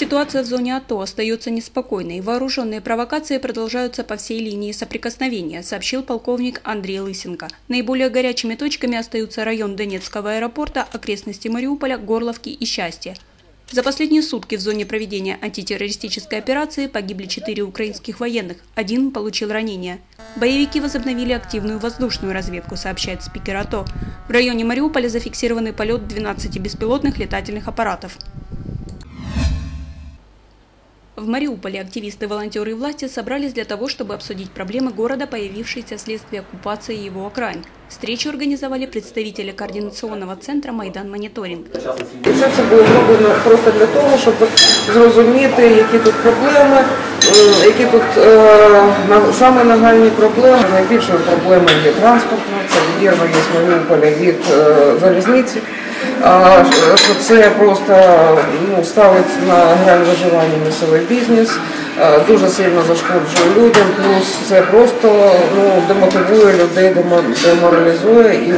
Ситуация в зоне АТО остается неспокойной. Вооруженные провокации продолжаются по всей линии соприкосновения, сообщил полковник Андрей Лысенко. Наиболее горячими точками остаются район Донецкого аэропорта, окрестности Мариуполя, Горловки и Счастья. За последние сутки в зоне проведения антитеррористической операции погибли четыре украинских военных, один получил ранения. Боевики возобновили активную воздушную разведку, сообщает спикер АТО. В районе Мариуполя зафиксированный полет 12 беспилотных летательных аппаратов. В Мариуполе активисты, волонтеры и власти собрались для того, чтобы обсудить проблемы города, появившиеся вследствие оккупации его окраин. Встречу организовали представители координационного центра «Майдан Моніторинг». І все це було зроблено просто для того, щоб зрозуміти, які тут проблеми, м, які тут е, на- саме нагальні проблеми. Найбільшою проблемою є транспортна, це відірваність Маріуполя від е, залізниці. Що це просто ну, ставить на грань виживання місцевий бізнес, е, дуже сильно зашкоджує людям, плюс це просто ну, демотивує людей, демо- деморалізує. І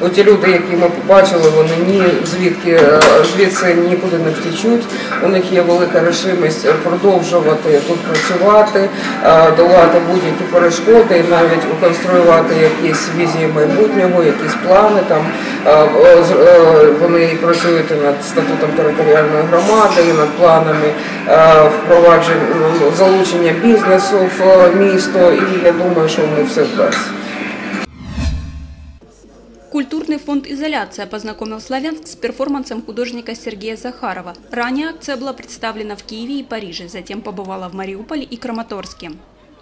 от, ті люди, які ми побачили, вони ні звідки е, звідси нікуди не втічуть. У них є велика решимість продовжувати тут працювати, е, долати будь-які перешкоди, навіть конструювати якісь візії майбутнього, якісь плани там. Е, Вони і працюють над статутом територіальної громади, і над планами впровадження ну, залучення бізнесу в місто. І я думаю, що вони все вдасться. Культурный фонд «Изоляция» познакомил Славянск с перформансом художника Сергея Захарова. Ранее акция была представлена в Киеве и Париже, затем побывала в Мариуполе и Краматорске.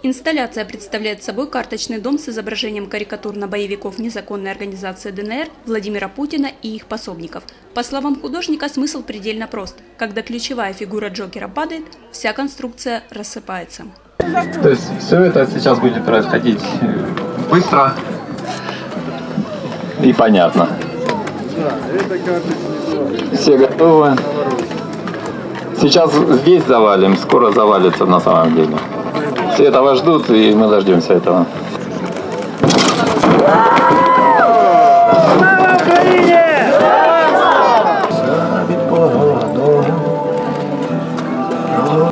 Инсталляция представляет собой карточный дом с изображением карикатурно-боевиков незаконной организации ДНР Владимира Путина и их пособников. По словам художника, смысл предельно прост. Когда ключевая фигура Джокера падает, вся конструкция рассыпается. То есть все это сейчас будет происходить э, быстро и понятно. Все готовы. Сейчас здесь завалим, скоро завалится на самом деле. Все этого ждут, и мы дождемся этого.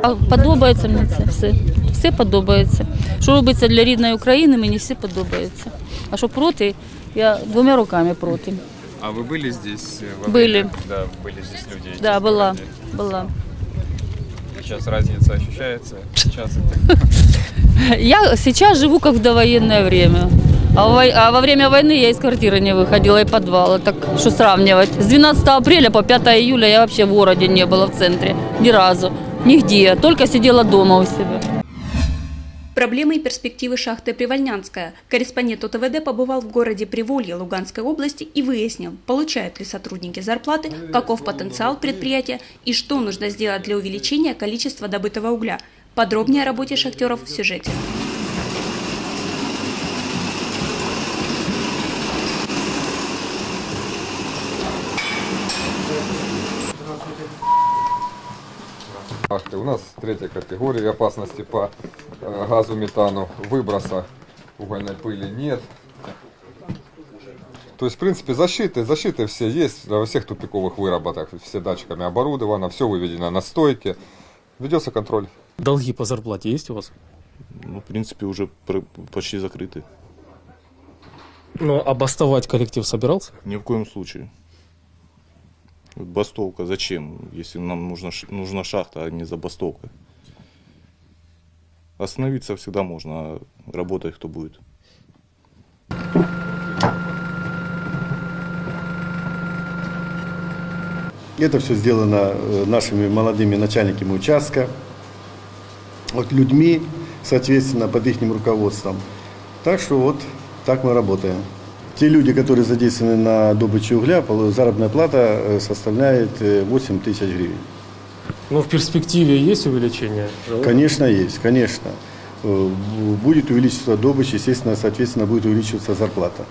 А Подобається мені це все. Все подобається. Що робиться для рідної України, мені все подобається. А що проти, я двома руками проти. А вы были здесь? э, во Были. время, когда были здесь люди? Да, в була, городе? була. Сейчас разница ощущается? Сейчас Я сейчас живу как в довоенное время. А, во- а во время войны я из квартиры не выходила, и подвала. Так что сравнивать. С 12 апреля по 5 июля я вообще в городе не была в центре. Ни разу. Нигде. Только сидела дома у себя. Проблемы и перспективы шахты Привольнянская. Корреспондент ОТВД побывал в городе Приволье Луганской области и выяснил, получают ли сотрудники зарплаты, каков потенциал предприятия и что нужно сделать для увеличения количества добытого угля. Подробнее о работе шахтеров в сюжете. У нас третья категория опасности по газу метану. Выброса угольной пыли нет. То есть, в принципе, защиты, защиты все есть во всех тупиковых выработках. Все датчиками оборудовано, все выведено на стойке. Ведется контроль. Долги по зарплате есть у вас? Ну, в принципе, уже почти закрыты. Ну, а бастовать коллектив собирался? Ни в коем случае. Бастовка зачем, если нам нужна, нужна шахта, а не забастовка? Остановиться всегда можно, а работать кто будет? Это все сделано э, нашими молодыми начальниками участка, вот людьми, соответственно, под их руководством. Так что вот так мы работаем. Те люди, которые задействованы на добыче угля, заработная плата э, составляет э, 8 тысяч гривен. Ну, в перспективе есть увеличение? Конечно, есть, конечно. Э, Будет увеличиваться добыча, естественно, соответственно, будет увеличиваться зарплата.